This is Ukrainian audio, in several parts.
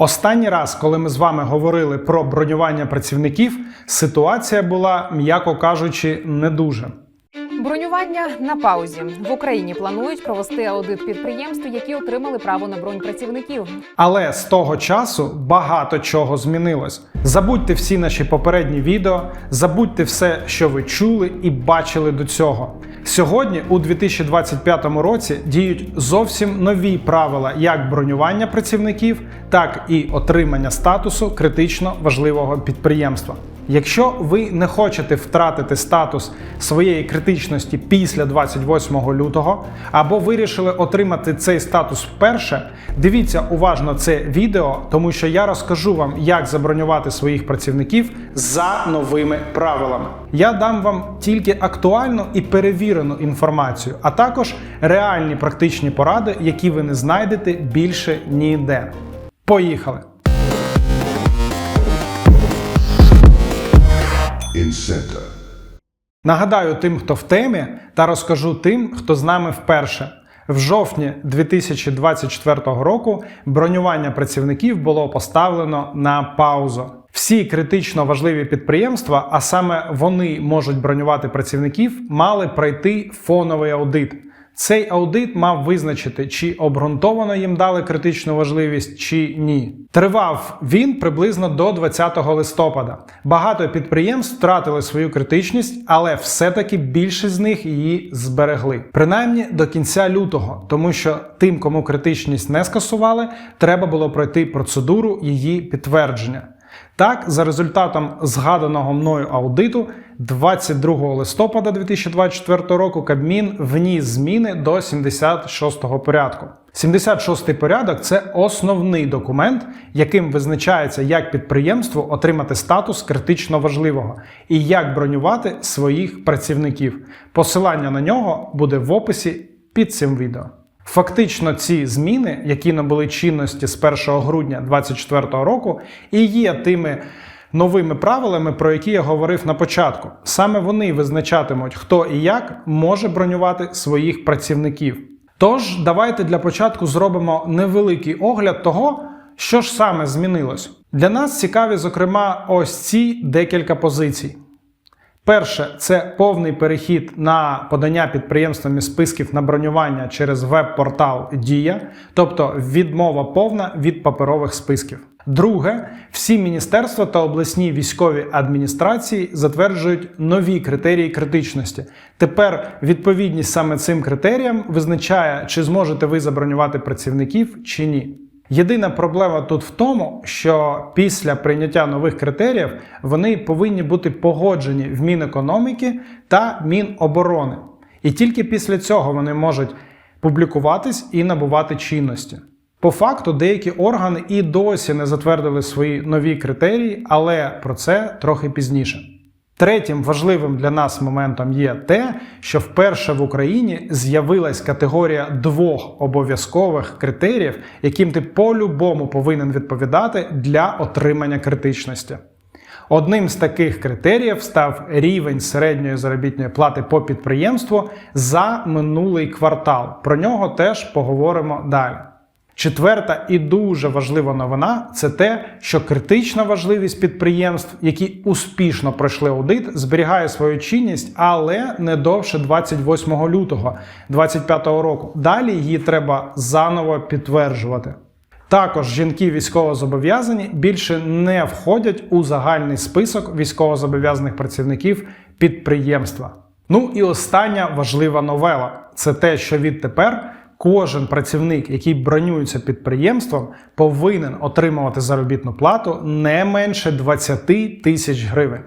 Останній раз, коли ми з вами говорили про бронювання працівників, ситуація була, м'яко кажучи, не дуже. Бронювання на паузі в Україні планують провести аудит підприємств, які отримали право на бронь працівників. Але з того часу багато чого змінилось. Забудьте всі наші попередні відео, забудьте все, що ви чули і бачили до цього. Сьогодні, у 2025 році, діють зовсім нові правила як бронювання працівників, так і отримання статусу критично важливого підприємства. Якщо ви не хочете втратити статус своєї критичності після 28 лютого, або вирішили отримати цей статус вперше, дивіться уважно це відео, тому що я розкажу вам, як забронювати своїх працівників за новими правилами. Я дам вам тільки актуальну і перевірену інформацію, а також реальні практичні поради, які ви не знайдете більше ніде. Поїхали! Incenter. Нагадаю тим, хто в темі, та розкажу тим, хто з нами вперше. В жовтні 2024 року бронювання працівників було поставлено на паузу. Всі критично важливі підприємства, а саме вони можуть бронювати працівників, мали пройти фоновий аудит. Цей аудит мав визначити, чи обґрунтовано їм дали критичну важливість чи ні. Тривав він приблизно до 20 листопада. Багато підприємств втратили свою критичність, але все-таки більшість з них її зберегли. Принаймні до кінця лютого, тому що тим, кому критичність не скасували, треба було пройти процедуру її підтвердження. Так, за результатом згаданого мною аудиту, 22 листопада 2024 року Кабмін вніс зміни до 76-го порядку. 76-й порядок це основний документ, яким визначається, як підприємству отримати статус критично важливого і як бронювати своїх працівників. Посилання на нього буде в описі під цим відео. Фактично, ці зміни, які набули чинності з 1 грудня 2024 року, і є тими новими правилами, про які я говорив на початку. Саме вони визначатимуть, хто і як може бронювати своїх працівників. Тож, давайте для початку зробимо невеликий огляд того, що ж саме змінилось. Для нас цікаві, зокрема, ось ці декілька позицій. Перше це повний перехід на подання підприємствами списків на бронювання через веб-портал Дія, тобто відмова повна від паперових списків. Друге, всі міністерства та обласні військові адміністрації затверджують нові критерії критичності. Тепер відповідність саме цим критеріям визначає, чи зможете ви забронювати працівників чи ні. Єдина проблема тут в тому, що після прийняття нових критеріїв вони повинні бути погоджені в Мінекономіки та Міноборони. І тільки після цього вони можуть публікуватись і набувати чинності. По факту, деякі органи і досі не затвердили свої нові критерії, але про це трохи пізніше. Третім важливим для нас моментом є те, що вперше в Україні з'явилась категорія двох обов'язкових критеріїв, яким ти по-любому повинен відповідати для отримання критичності. Одним з таких критеріїв став рівень середньої заробітної плати по підприємству за минулий квартал. Про нього теж поговоримо далі. Четверта і дуже важлива новина це те, що критична важливість підприємств, які успішно пройшли аудит, зберігає свою чинність, але не довше 28 лютого 2025 року. Далі її треба заново підтверджувати. Також жінки військовозобов'язані більше не входять у загальний список військовозобов'язаних працівників підприємства. Ну і остання важлива новела це те, що відтепер кожен працівник, який бронюється підприємством, повинен отримувати заробітну плату не менше 20 тисяч гривень.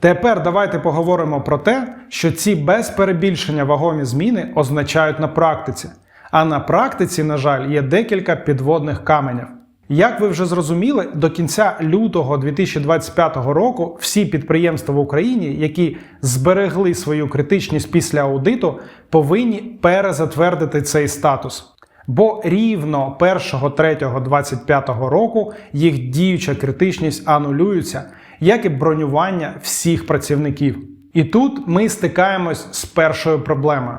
Тепер давайте поговоримо про те, що ці без перебільшення вагомі зміни означають на практиці. А на практиці, на жаль, є декілька підводних каменів. Як ви вже зрозуміли, до кінця лютого 2025 року всі підприємства в Україні, які зберегли свою критичність після аудиту, повинні перезатвердити цей статус. Бо рівно 1.3.25 року їх діюча критичність анулюється, як і бронювання всіх працівників. І тут ми стикаємось з першою проблемою.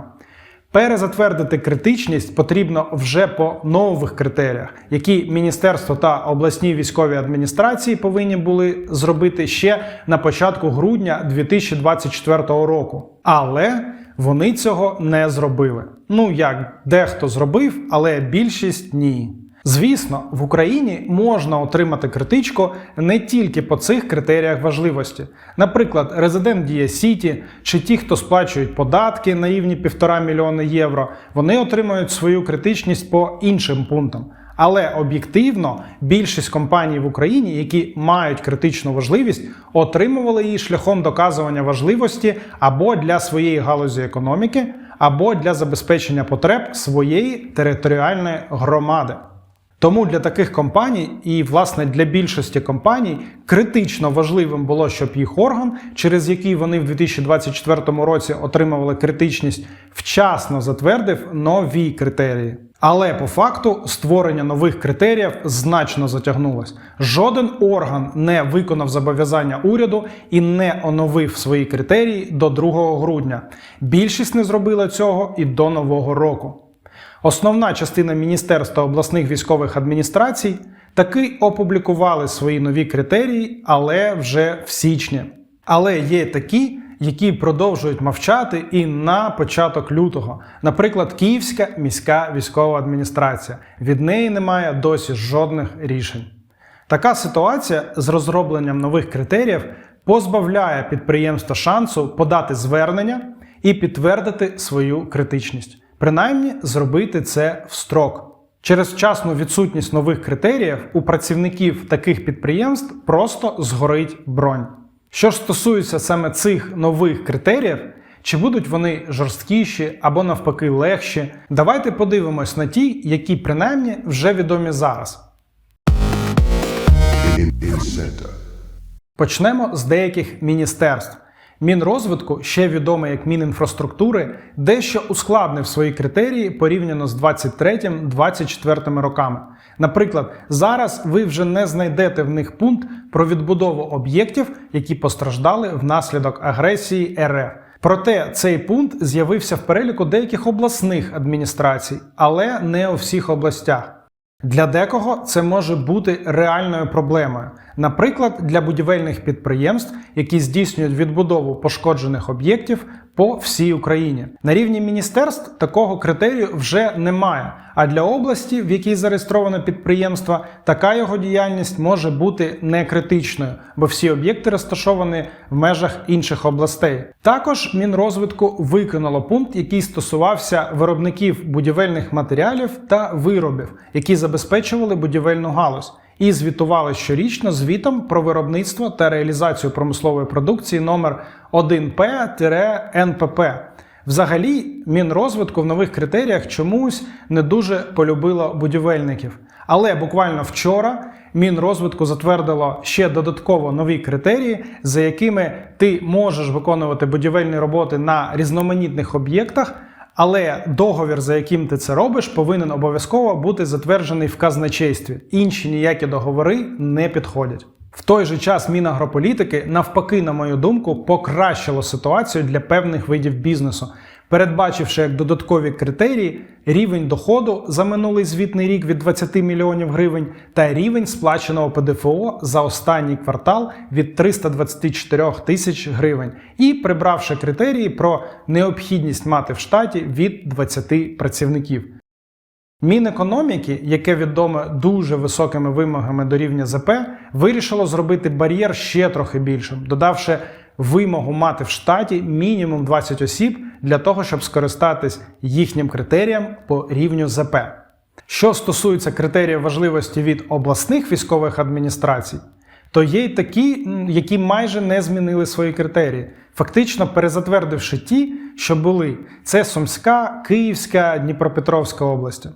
Перезатвердити критичність потрібно вже по нових критеріях, які міністерство та обласні військові адміністрації повинні були зробити ще на початку грудня 2024 року. Але вони цього не зробили. Ну як дехто зробив, але більшість ні. Звісно, в Україні можна отримати критичку не тільки по цих критеріях важливості. Наприклад, резидент Дія Сіті чи ті, хто сплачують податки на рівні 1,5 мільйони євро, вони отримують свою критичність по іншим пунктам. Але об'єктивно більшість компаній в Україні, які мають критичну важливість, отримували її шляхом доказування важливості або для своєї галузі економіки, або для забезпечення потреб своєї територіальної громади. Тому для таких компаній, і власне для більшості компаній, критично важливим було, щоб їх орган, через який вони в 2024 році отримували критичність, вчасно затвердив нові критерії. Але по факту створення нових критеріїв значно затягнулось. Жоден орган не виконав зобов'язання уряду і не оновив свої критерії до 2 грудня. Більшість не зробила цього і до нового року. Основна частина Міністерства обласних військових адміністрацій таки опублікували свої нові критерії, але вже в січні. Але є такі, які продовжують мовчати і на початок лютого. Наприклад, Київська міська військова адміністрація. Від неї немає досі жодних рішень. Така ситуація з розробленням нових критеріїв позбавляє підприємства шансу подати звернення і підтвердити свою критичність. Принаймні зробити це в строк. Через вчасну відсутність нових критеріїв у працівників таких підприємств просто згорить бронь. Що ж стосується саме цих нових критеріїв, чи будуть вони жорсткіші або навпаки легші, давайте подивимось на ті, які принаймні вже відомі зараз. Почнемо з деяких міністерств. Мінрозвитку, ще відомий як Мінінфраструктури, дещо ускладнив свої критерії порівняно з 23-24 роками. Наприклад, зараз ви вже не знайдете в них пункт про відбудову об'єктів, які постраждали внаслідок агресії РФ. Проте цей пункт з'явився в переліку деяких обласних адміністрацій, але не у всіх областях. Для декого це може бути реальною проблемою. Наприклад, для будівельних підприємств, які здійснюють відбудову пошкоджених об'єктів по всій Україні. На рівні міністерств такого критерію вже немає. А для області, в якій зареєстровано підприємство, така його діяльність може бути не критичною, бо всі об'єкти розташовані в межах інших областей. Також Мінрозвитку виконало пункт, який стосувався виробників будівельних матеріалів та виробів, які забезпечували будівельну галузь. І звітували щорічно звітом про виробництво та реалізацію промислової продукції номер 1П-НПП. Взагалі, Мінрозвитку в нових критеріях чомусь не дуже полюбило будівельників. Але буквально вчора Мінрозвитку затвердило ще додатково нові критерії, за якими ти можеш виконувати будівельні роботи на різноманітних об'єктах. Але договір, за яким ти це робиш, повинен обов'язково бути затверджений в казначействі. Інші ніякі договори не підходять. В той же час Мінагрополітики, навпаки, на мою думку, покращило ситуацію для певних видів бізнесу, передбачивши як додаткові критерії рівень доходу за минулий звітний рік від 20 мільйонів гривень та рівень сплаченого ПДФО за останній квартал від 324 тисяч гривень, і прибравши критерії про необхідність мати в штаті від 20 працівників. Мінекономіки, яке відоме дуже високими вимогами до рівня ЗП, вирішило зробити бар'єр ще трохи більшим, додавши вимогу мати в штаті мінімум 20 осіб для того, щоб скористатись їхнім критерієм по рівню ЗП. Що стосується критеріїв важливості від обласних військових адміністрацій, то є й такі, які майже не змінили свої критерії, фактично перезатвердивши ті, що були: це Сумська, Київська, Дніпропетровська області.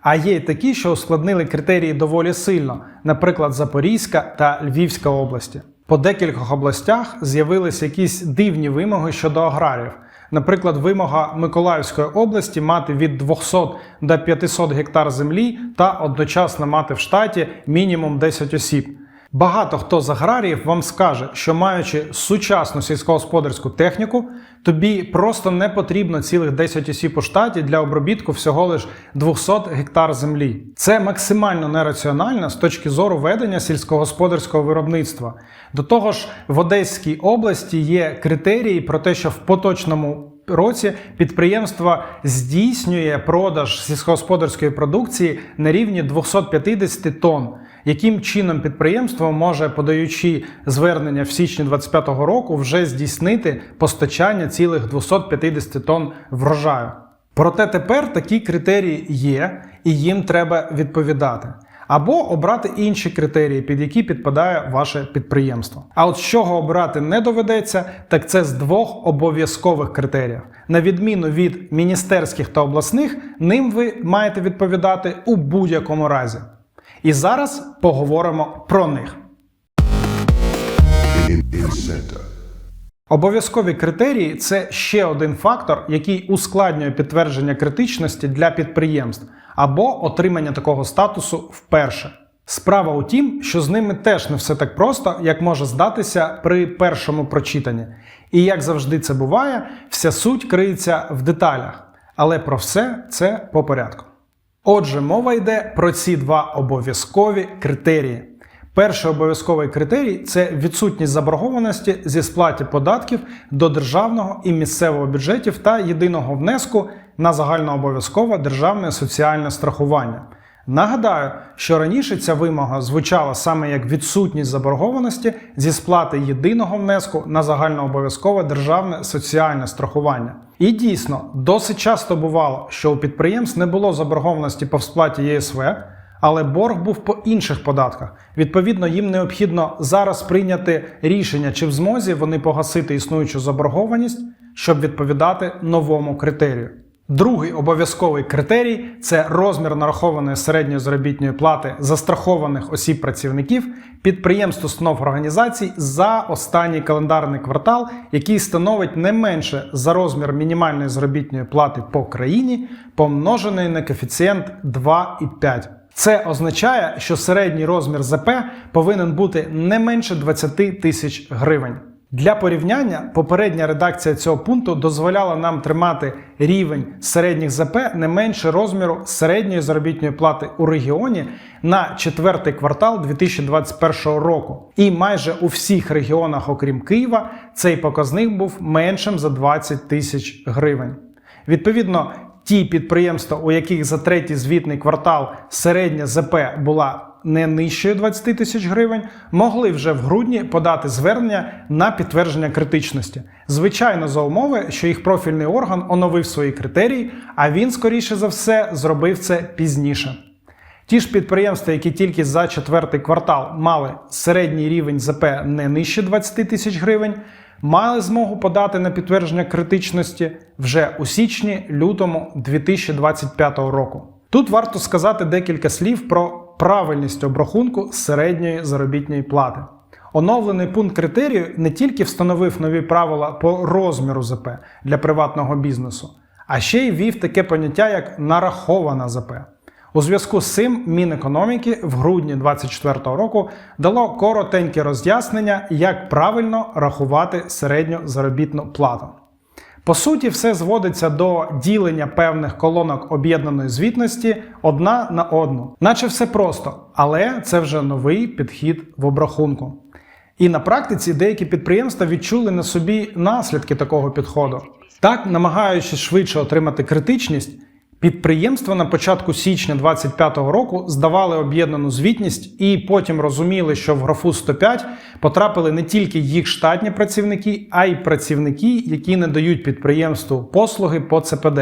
А є й такі, що ускладнили критерії доволі сильно, наприклад, Запорізька та Львівська області. По декількох областях з'явилися якісь дивні вимоги щодо аграрів. Наприклад, вимога Миколаївської області мати від 200 до 500 гектар землі та одночасно мати в штаті мінімум 10 осіб. Багато хто з аграріїв вам скаже, що маючи сучасну сільськогосподарську техніку, тобі просто не потрібно цілих 10 осіб у штаті для обробітку всього лиш 200 гектар землі. Це максимально нераціонально з точки зору ведення сільськогосподарського виробництва. До того ж, в Одеській області є критерії про те, що в поточному році підприємство здійснює продаж сільськогосподарської продукції на рівні 250 тонн. Яким чином підприємство може, подаючи звернення в січні 2025 року, вже здійснити постачання цілих 250 тонн врожаю? Проте тепер такі критерії є, і їм треба відповідати. Або обрати інші критерії, під які підпадає ваше підприємство. А от чого обирати не доведеться, так це з двох обов'язкових критеріїв. На відміну від міністерських та обласних, ним ви маєте відповідати у будь-якому разі. І зараз поговоримо про них. Обов'язкові критерії це ще один фактор, який ускладнює підтвердження критичності для підприємств або отримання такого статусу вперше. Справа у тім, що з ними теж не все так просто, як може здатися при першому прочитанні. І як завжди це буває, вся суть криється в деталях. Але про все це по порядку. Отже, мова йде про ці два обов'язкові критерії. Перший обов'язковий критерій це відсутність заборгованості зі сплаті податків до державного і місцевого бюджетів та єдиного внеску на загальнообов'язкове державне соціальне страхування. Нагадаю, що раніше ця вимога звучала саме як відсутність заборгованості зі сплати єдиного внеску на загальнообов'язкове державне соціальне страхування. І дійсно, досить часто бувало, що у підприємств не було заборгованості по сплаті ЄСВ, але борг був по інших податках. Відповідно, їм необхідно зараз прийняти рішення, чи в змозі вони погасити існуючу заборгованість, щоб відповідати новому критерію. Другий обов'язковий критерій це розмір нарахованої середньої заробітної плати застрахованих осіб працівників підприємств, установ організацій за останній календарний квартал, який становить не менше за розмір мінімальної заробітної плати по країні, помножений на коефіцієнт 2,5. Це означає, що середній розмір ЗП повинен бути не менше 20 тисяч гривень. Для порівняння попередня редакція цього пункту дозволяла нам тримати рівень середніх ЗП не менше розміру середньої заробітної плати у регіоні на четвертий квартал 2021 року. І майже у всіх регіонах, окрім Києва, цей показник був меншим за 20 тисяч гривень. Відповідно, ті підприємства, у яких за третій звітний квартал середня ЗП була не нижчою 20 тисяч гривень, могли вже в грудні подати звернення на підтвердження критичності. Звичайно, за умови, що їх профільний орган оновив свої критерії, а він, скоріше за все, зробив це пізніше. Ті ж підприємства, які тільки за четвертий квартал мали середній рівень ЗП не нижче 20 тисяч гривень, мали змогу подати на підтвердження критичності вже у січні-лютому 2025 року. Тут варто сказати декілька слів про правильність обрахунку середньої заробітної плати. Оновлений пункт критерію не тільки встановив нові правила по розміру ЗП для приватного бізнесу, а ще й ввів таке поняття як нарахована ЗП. У зв'язку з цим Мінекономіки в грудні 2024 року дало коротеньке роз'яснення, як правильно рахувати середню заробітну плату. По суті, все зводиться до ділення певних колонок об'єднаної звітності одна на одну. Наче все просто, але це вже новий підхід в обрахунку. І на практиці деякі підприємства відчули на собі наслідки такого підходу. Так, намагаючись швидше отримати критичність, підприємства на початку січня 2025 року здавали об'єднану звітність і потім розуміли, що в графу 105 потрапили не тільки їх штатні працівники, а й працівники, які не дають підприємству послуги по ЦПД.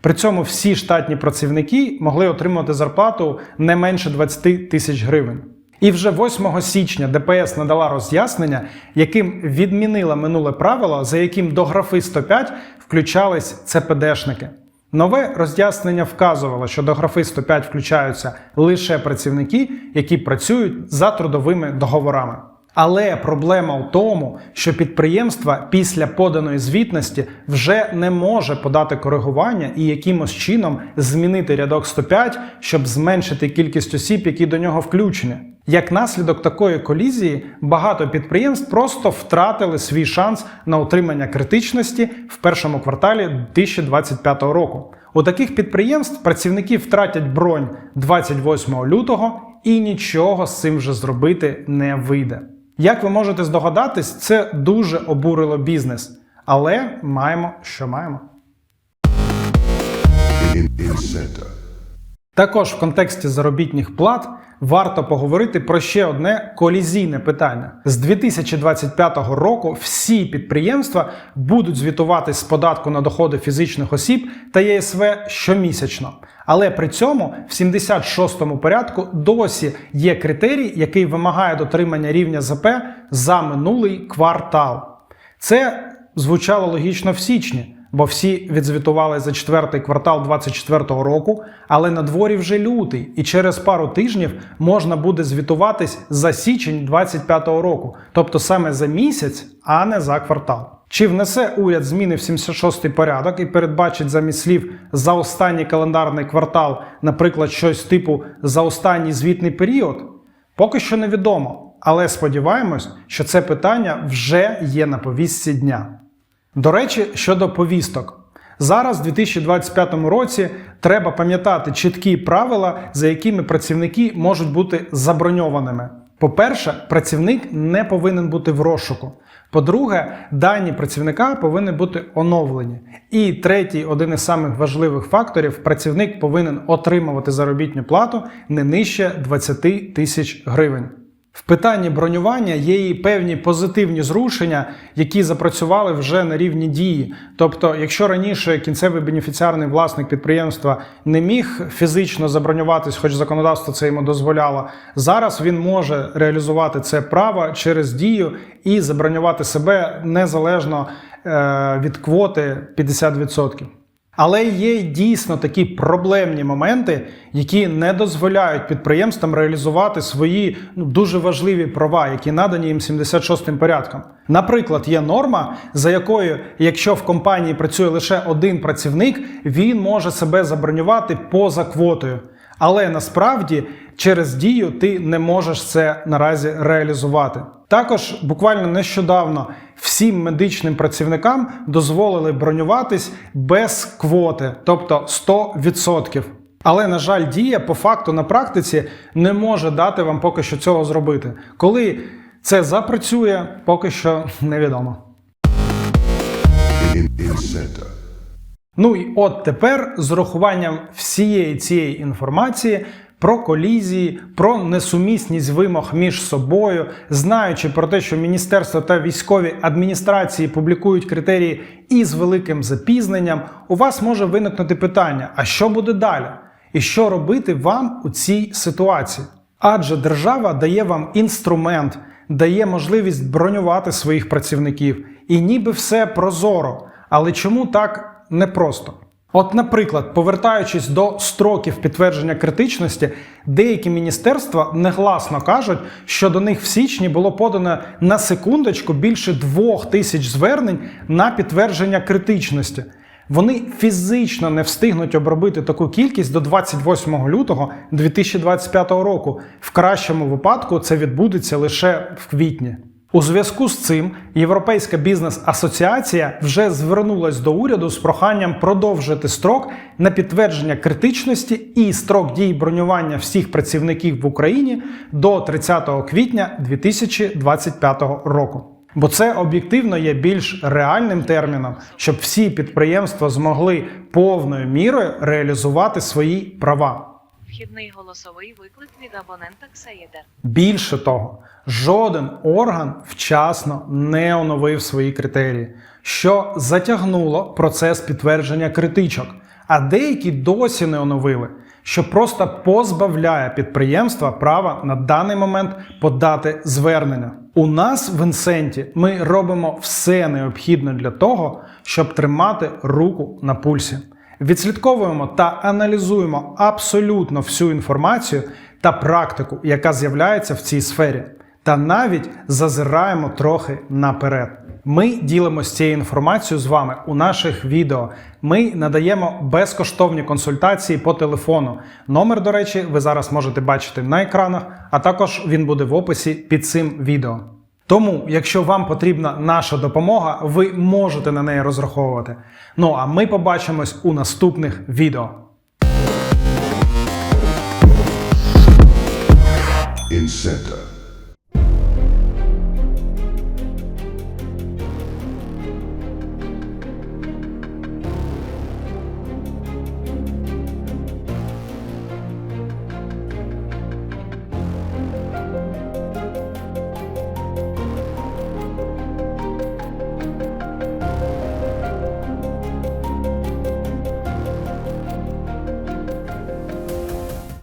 При цьому всі штатні працівники могли отримувати зарплату не менше 20 тисяч гривень. І вже 8 січня ДПС надала роз'яснення, яким відмінила минуле правило, за яким до графи 105 включались ЦПДшники. Нове роз'яснення вказувало, що до графи 105 включаються лише працівники, які працюють за трудовими договорами. Але проблема в тому, що підприємство після поданої звітності вже не може подати коригування і якимось чином змінити рядок 105, щоб зменшити кількість осіб, які до нього включені. Як наслідок такої колізії, багато підприємств просто втратили свій шанс на отримання критичності в першому кварталі 2025 року. У таких підприємств працівники втратять бронь 28 лютого і нічого з цим вже зробити не вийде. Як ви можете здогадатись, це дуже обурило бізнес, але маємо, що маємо. Також в контексті заробітних плат варто поговорити про ще одне колізійне питання. З 2025 року всі підприємства будуть звітуватись з податку на доходи фізичних осіб та ЄСВ щомісячно. Але при цьому в 76-му порядку досі є критерій, який вимагає дотримання рівня ЗП за минулий квартал. Це звучало логічно в січні, бо всі відзвітували за четвертий квартал 2024 року, але на дворі вже лютий, і через пару тижнів можна буде звітуватись за січень 2025 року, тобто саме за місяць, а не за квартал. Чи внесе уряд зміни в 76-й порядок і передбачить замість слів за останній календарний квартал, наприклад, щось типу за останній звітний період? Поки що невідомо, але сподіваємось, що це питання вже є на повістці дня. До речі, щодо повісток. Зараз, в 2025 році, треба пам'ятати чіткі правила, за якими працівники можуть бути заброньованими. По-перше, працівник не повинен бути в розшуку. По-друге, дані працівника повинні бути оновлені. І третій, один із самих важливих факторів, працівник повинен отримувати заробітну плату не нижче 20 тисяч гривень. В питанні бронювання є і певні позитивні зрушення, які запрацювали вже на рівні дії. Тобто, якщо раніше кінцевий бенефіціарний власник підприємства не міг фізично забронюватись, хоч законодавство це йому дозволяло, зараз він може реалізувати це право через дію і забронювати себе незалежно е, від квоти 50%. Але є дійсно такі проблемні моменти, які не дозволяють підприємствам реалізувати свої ну, дуже важливі права, які надані їм 76-м порядком. Наприклад, є норма, за якою, якщо в компанії працює лише один працівник, він може себе забронювати поза квотою. Але насправді через дію ти не можеш це наразі реалізувати. Також буквально нещодавно всім медичним працівникам дозволили бронюватись без квоти, тобто 100%. Але, на жаль, дія по факту на практиці не може дати вам поки що цього зробити. Коли це запрацює, поки що невідомо. Ну і от тепер з урахуванням всієї цієї інформації про колізії, про несумісність вимог між собою, знаючи про те, що міністерство та військові адміністрації публікують критерії із великим запізненням, у вас може виникнути питання: а що буде далі? І що робити вам у цій ситуації? Адже держава дає вам інструмент, дає можливість бронювати своїх працівників, і ніби все прозоро. Але чому так непросто? От, наприклад, повертаючись до строків підтвердження критичності, деякі міністерства негласно кажуть, що до них в січні було подано на секундочку більше двох тисяч звернень на підтвердження критичності. Вони фізично не встигнуть обробити таку кількість до 28 лютого 2025 року. В кращому випадку це відбудеться лише в квітні. У зв'язку з цим Європейська бізнес-асоціація вже звернулась до уряду з проханням продовжити строк на підтвердження критичності і строк дії бронювання всіх працівників в Україні до 30 квітня 2025 року. Бо це об'єктивно є більш реальним терміном, щоб всі підприємства змогли повною мірою реалізувати свої права. Вхідний голосовий виклик від абонента Ксаєдер. Більше того, жоден орган вчасно не оновив свої критерії, що затягнуло процес підтвердження критичок, а деякі досі не оновили, що просто позбавляє підприємства права на даний момент подати звернення. У нас в інсенті ми робимо все необхідне для того, щоб тримати руку на пульсі. Відслідковуємо та аналізуємо абсолютно всю інформацію та практику, яка з'являється в цій сфері. та навіть зазираємо трохи наперед. Ми ділимося цією інформацією з вами у наших відео. Ми надаємо безкоштовні консультації по телефону. Номер, до речі, ви зараз можете бачити на екранах, а також він буде в описі під цим відео. Тому, якщо вам потрібна наша допомога, ви можете на неї розраховувати. Ну а ми побачимось у наступних відео. Incenter.